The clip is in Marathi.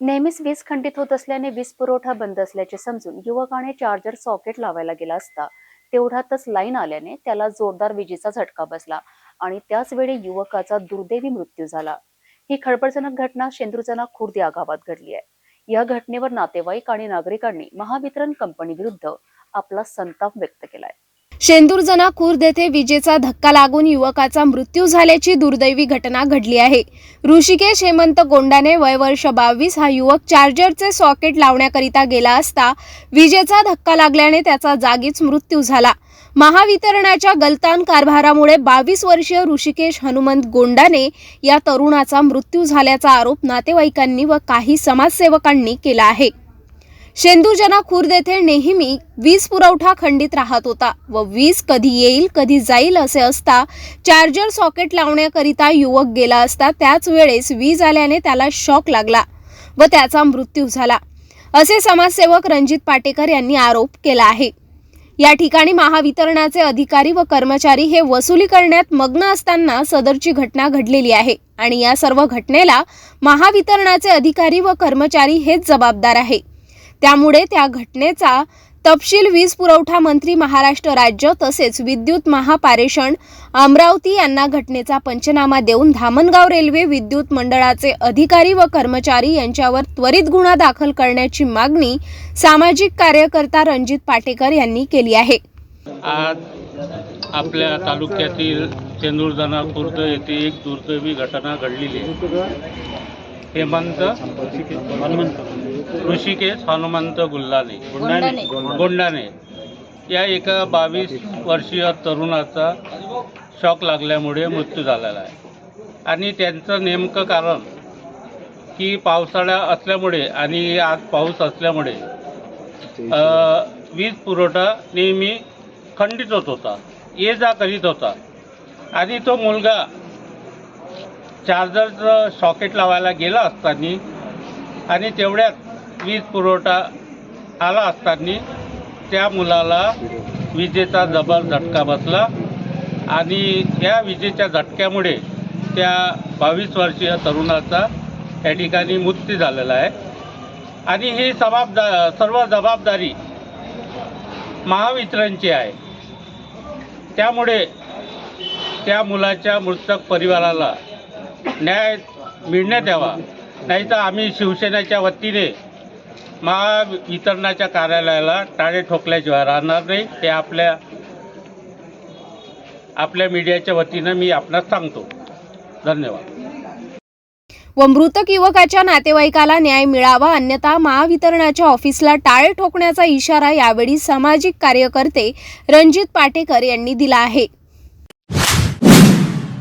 नेहमीच वीज खंडित होत असल्याने वीज पुरवठा बंद असल्याचे समजून युवकाने चार्जर सॉकेट लावायला गेला असता. तेवढ्यातच लाईन आल्याने त्याला जोरदार विजेचा झटका बसला आणि त्याच वेळी युवकाचा दुर्दैवी मृत्यू झाला. ही खळबळजनक घटना शेंद्रुजना खुर्द या गावात घडली आहे. या घटनेवर नातेवाईक आणि नागरिकांनी महावितरण कंपनी विरुद्ध आपला संताप व्यक्त केलाय. शेंदूरजना खुर्द येथे विजेचा धक्का लागून युवकाचा मृत्यू झाल्याची दुर्दैवी घटना घडली आहे. ऋषिकेश हेमंत गोंडाने वय वर्ष बावीस हा युवक चार्जरचे सॉकेट लावण्याकरिता गेला असता विजेचा धक्का लागल्याने त्याचा जागीच मृत्यू झाला. महावितरणाच्या गलतान कारभारामुळे बावीस वर्षीय ऋषिकेश हनुमंत गोंडाने या तरुणाचा मृत्यू झाल्याचा आरोप नातेवाईकांनी व काही समाजसेवकांनी केला आहे. शेंदूजना खुर्द येथे नेहमी वीज पुरवठा खंडित राहत होता व वीज कधी येईल कधी जाईल असे असता चार्जर सॉकेट लावण्याकरिता युवक गेला असता त्याच वेळेस वीज आल्याने त्याला शॉक लागला व त्याचा मृत्यू झाला. असे समाजसेवक रणजित पाटेकर यांनी आरोप केला आहे. या ठिकाणी महावितरणाचे अधिकारी व कर्मचारी हे वसुली करण्यात मग्न असताना सदरची घटना घडलेली आहे आणि या सर्व घटनेला महावितरणाचे अधिकारी व कर्मचारी हेच जबाबदार आहे. त्यामुळे त्या घटनेचा तपशील वीज पुरवठा मंत्री महाराष्ट्र राज्य तसेच विद्युत महापारेषण अमरावती यांना घटनेचा पंचनामा देऊन धामणगाव रेल्वे विद्युत मंडळाचे अधिकारी व कर्मचारी यांच्यावर त्वरित गुन्हा दाखल करण्याची मागणी सामाजिक कार्यकर्ता रणजित पाटेकर यांनी केली आहे. आज आपल्या तालुक्यातील चेंदूरजना खुर्द येथे एक दुर्दैवी घटना घडलेली हेमंत ऋषिकेश हनुमंत गुल्लाने. गोंडाने या एका बावीस वर्षीय तरुणाचा शॉक लागल्यामुळे मृत्यू झालेला आहे. आणि त्यांचं नेमकं कारण की पावसाळा असल्यामुळे आणि आज पाऊस असल्यामुळे वीज पुरवठा नेहमी खंडित होत होता. ये जा करीत होता. आणि तो मुलगा चार्जरचं सॉकेट लावायला गेला असताना आणि तेवढ्यात वीज पुरवठा आला असताना त्या मुलाला विजेचा जबर झटका बसला आणि या विजेच्या झटक्यामुळे त्या बावीस वर्षीय तरुणाचा त्या ठिकाणी मृत्यू झालेला आहे. आणि ही जबाबदा सर्व जबाबदारी महावितरणची आहे. त्यामुळे त्या मुलाच्या मृतक परिवाराला न्याय मिळण्यात यावा. नाहीतर आम्ही शिवसेनेच्या वतीने महावितरणाच्या कार्यालयाला टाळे ठोकल्याशिवाय राहणार नाही. ते आपल्या आपल्या मीडियाच्या वतीनं मी आपणास सांगतो. धन्यवाद. व मृतक युवकाच्या नातेवाईकाला न्याय मिळावा अन्यथा महावितरणाच्या ऑफिसला टाळे ठोकण्याचा इशारा यावेळी सामाजिक कार्यकर्ते रणजित पाटेकर यांनी दिला आहे.